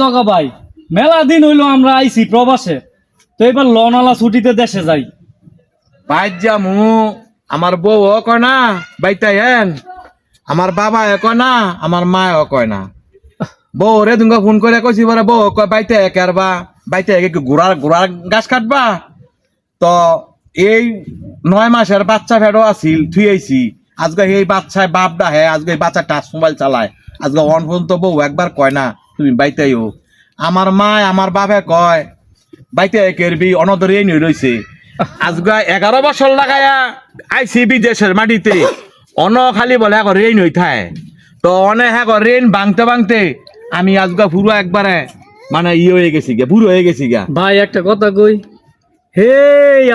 জগা ভাই। মেলা দিন হইল আমরা আইছি প্রবাসে। তো এবার লনালা ছুটিতে দেশে যাই। বাইর যামু আমার বউ কয় না, বাইতে হেন। আমার বাবা কয় না, আমার মা কয় না। বউ রে তুমি ফোন করে কইছি, বলে বউ কয়, বাইতে কেরবা বাইতে একটু ঘোড়ার ঘোড়ার গাছ কাটবা। তো এই নয় মাসের বাচ্চা ফেডো আছিল, থুই আইছি। আজকে এই বাচ্চায় বাপ ডাহে, আজকে এই বাচ্চা টাচ মোবাইল চালায়। আজকে অন ফোন তো বউ একবার কয় না। তুমি বাইতেও আমার মা আমার বাপে কয়, বাইতে কেরবি, অনদরে নই রইছে। আজকে এগারো বছর লাগায়া আইসি বিদেশের মাটিতে। অন খালি বলে এখন রেন হই থায় তো অনে হ্যাঁ রেন ভাঙতে ভাঙতে আমি আজকে পুরো একবারে মানে ইয়ে হয়ে গেছি গা বুড়ো হয়ে গেছি গা। ভাই, একটা কথা কই? হে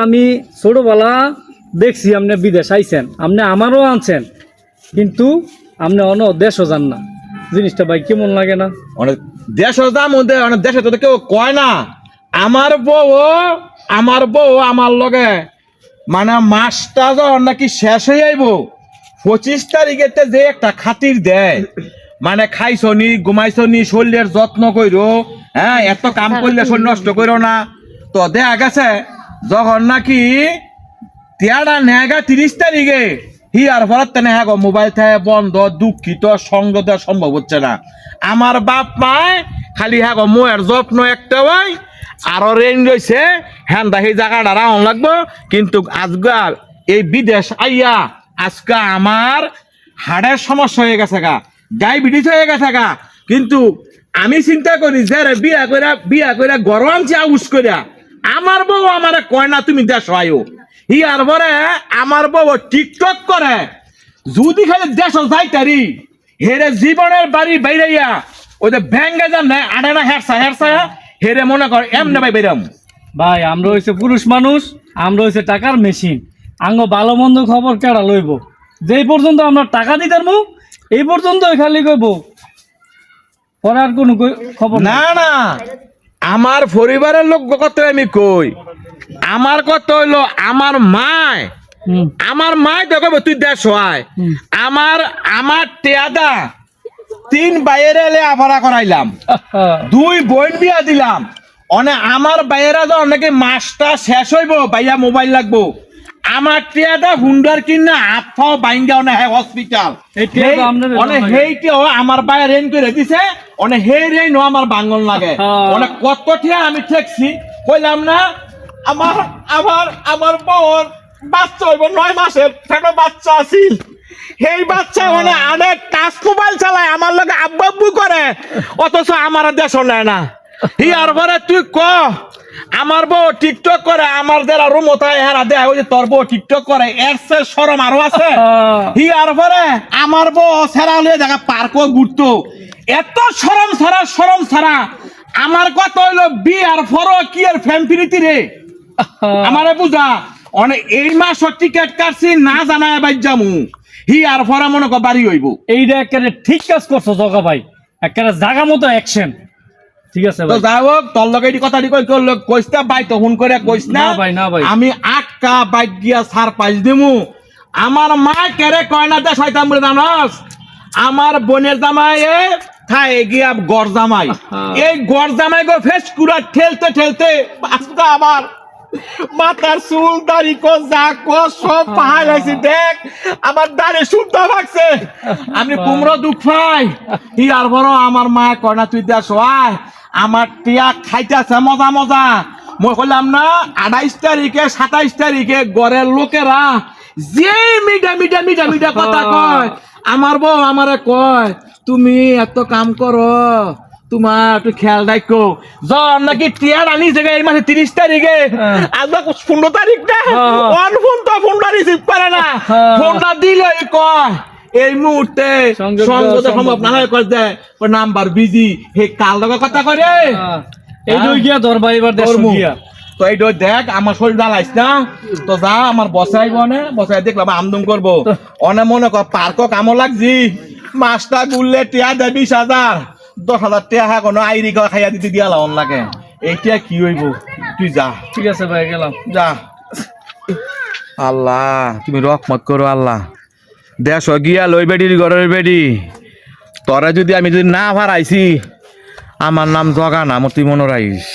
আমি ছোটবেলা দেখছি আপনি বিদেশ আইছেন, আপনি আমারও আনছেন, কিন্তু আপনি অন্য দেশও যান না। জিনিসটা ভাই কেমন লাগে না? অনেক দেশ দাম অনেক দেশে তো কেউ কয় না। আমার বউ আমার বউ, আমার লগে মানে মাসটা যখন নাকি শেষ হয়ে আইব, পঁচিশ তারিখেতে যে একটা খাতির দেয় মানে খাইছনি ঘুমাইছনি শরীরের যত্ন কইরো হ্যাঁ এত কাম করলে শরীর নষ্ট করো না। তো দেখা গেছে, যখন নাকি তিয়ারা নেগা তিরিশ তারিখে হি আর ভরাত তেনে হ্যাঁ মোবাইল থেকে বন্ধ, দুঃখিত, সঙ্গ দেওয়া সম্ভব হচ্ছে না। আমার বাপ মায় খালি হ্যাঁ মোয়ের যত্ন একটা ওই, আরও রেঞ্জ রয়েছে হ্যাঁ দা, সেই জায়গাটা রাউন লাগবো। কিন্তু আজকাল এই বিদেশ আইয়া, আজকে আমার হাড়ের সমস্যা হয়ে গেছে গা, ডায়াবেটিস হয়ে গেছে গা। কিন্তু আমি চিন্তা করি, যে বিয়া কইরা বিয়া কইরা গরম চা উস কইরা, আমার বউ আমারে কয় না, তুমি দেশ আয়ো ই আর পরে আমার বউ টিকটক করে। যদি খালি দেশ যাই তারি হেরে জীবনের বাড়ি বাইরাইয়া ওই যে ব্যাঙ্গে যান না আড়ে না হেরসা হেরসা হেরে মনে কর এমনে ভাই বেরাম ভাই আমরা হইছে পুরুষ মানুষ আমরা হইছে টাকার মেশিন। আঙ্গ ভালো মন্দ খবর কেডা লইব? যেই পর্যন্ত আমরা টাকা দিতাম এই পর্যন্ত খালি কইব। পরে আর কোনো খবর না না না আমার পরিবারের লোক কত আমি কই। আমার কথা হইল আমার মায়। আমার মায় কইব তুই দেশ হয় আমার আমার টেয়াদা তিন বাইরে এলে আভারা করাইলাম। দুই বোন বিয়া দিলাম। অনে আমার বাইরা তো অনেকে মাসটা শেষ হইব বাইয়া মোবাইল লাগবো। আমার টিয়াটা হুন্ডার কিনা আফাও বাইঙ্গা অনে হ্যাঁ হসপিটাল অনে লাগে। হেইটিও আমার বাইরে রেন করে দিছে অনে হেই রেন আমার বাঙ্গল লাগে। হ্যাঁ। অনে কত টিয়া আমি ঠেকছি কইলাম না আমার আমার আমার বউর বাচ্চা হইব নয় মাসের ছোট বাচ্চা আছিল। সেই বাচ্চা মানে আনে টাচ মোবাইল চালায় আমার লগে আব্বু আব্বু করে অথচ আমার দেশ নেয় না। ইয়ার পরে তুই ক আমার বউ টিকটক করে আমার যারা রুম ওথায় হেরা দেয় ওই যে তোর বউ টিকটক করে এর সে সরম আরও আছে। আহ, ইয়ার পরে আমার বউ সেরা হলে দেখা পার্কও ঘুরতো। এত সরম ছাড়া সরম ছাড়া আমার কথা হইল বিয়ার ফর কি আর ফ্যাম্পিরিতি রে। আমারে বুঝা অনেক এই মাস টিকেট কাটছি না জানায় বাইর যামু। হি আর ফরা মনে কর বাড়ি হইব। এইটা একেবারে ঠিক কাজ করছ জগা ভাই। একেবারে জাগা মতো অ্যাকশন ঠিক আছে তো যাই হোক তোর লগে কথাটি কই তো ফোন করে কইস না। ভাই, না ভাই। আমি আটকা বাইক সার পাইস দিমু। আমার মা কেরে কয় না দে শয়তান বলে জানস আমার বোনের জামাই এ খায় গিয়া গড় জামাই। এই গড় জামাই গো ফেস কুড়া ঠেলতে ঠেলতে আজকে আমার মাথার চুল দাড়ি কো যা কো সব পাহাড় আছে দেখ আমার দাড়ি শুদ্ধ ভাগছে আমি কুমড়ো দুঃখ পাই ইয়ার বড় আমার মা কয় না তুই দেশ আয়। আমার টিয়া খাইতেছে মজা মজা। মই কইলাম না আঠাইশ তারিখে সাতাইশ তারিখে ঘরের লোকেরা যে মিডা মিডা মিডা মিডা কথা কয় আমার বউ আমারে কয় তুমি এত কাম করো তোমার একটু খেয়াল রাখো। জন নাকি টিয়ার আনি জায়গা এই মাসে তিরিশ তারিখে। হ্যাঁ। আজ পনেরো তারিখ না? হ্যাঁ। অন ফোন তো ফোনটা রিসিভ করে না। হ্যাঁ। ফোনটা কয় এই মুহূর্তে সংযোগ সম্ভব না হয় করে দেয় নাম্বার বিজি হে কাল লগে কথা করে এই দুই গিয়া ধর ভাই এবার তো এই দেখ আমার শরীর জ্বালাইস না। তো যা আমার বসাই বনে বসাই দেখলাম আমদম করব। অনে মনে কর পার্ক কামো লাগছি। মাছটা গুললে টিয়া দে বিশ হাজার। দশ হাজার টাকা কোনো আইরি খাইয়া দিতে দিয়া লাউন লাগে। এইটা কি হইব? তুই যা। ঠিক আছে ভাই গেলাম। যা। আল্লাহ তুমি রহমত করো আল্লাহ। দেশ গিয়া লই বেডির ঘরের বেডি। তরে যদি আমি যদি না ভাড়াইছি আমার নাম জগানা মতি মনোরাইস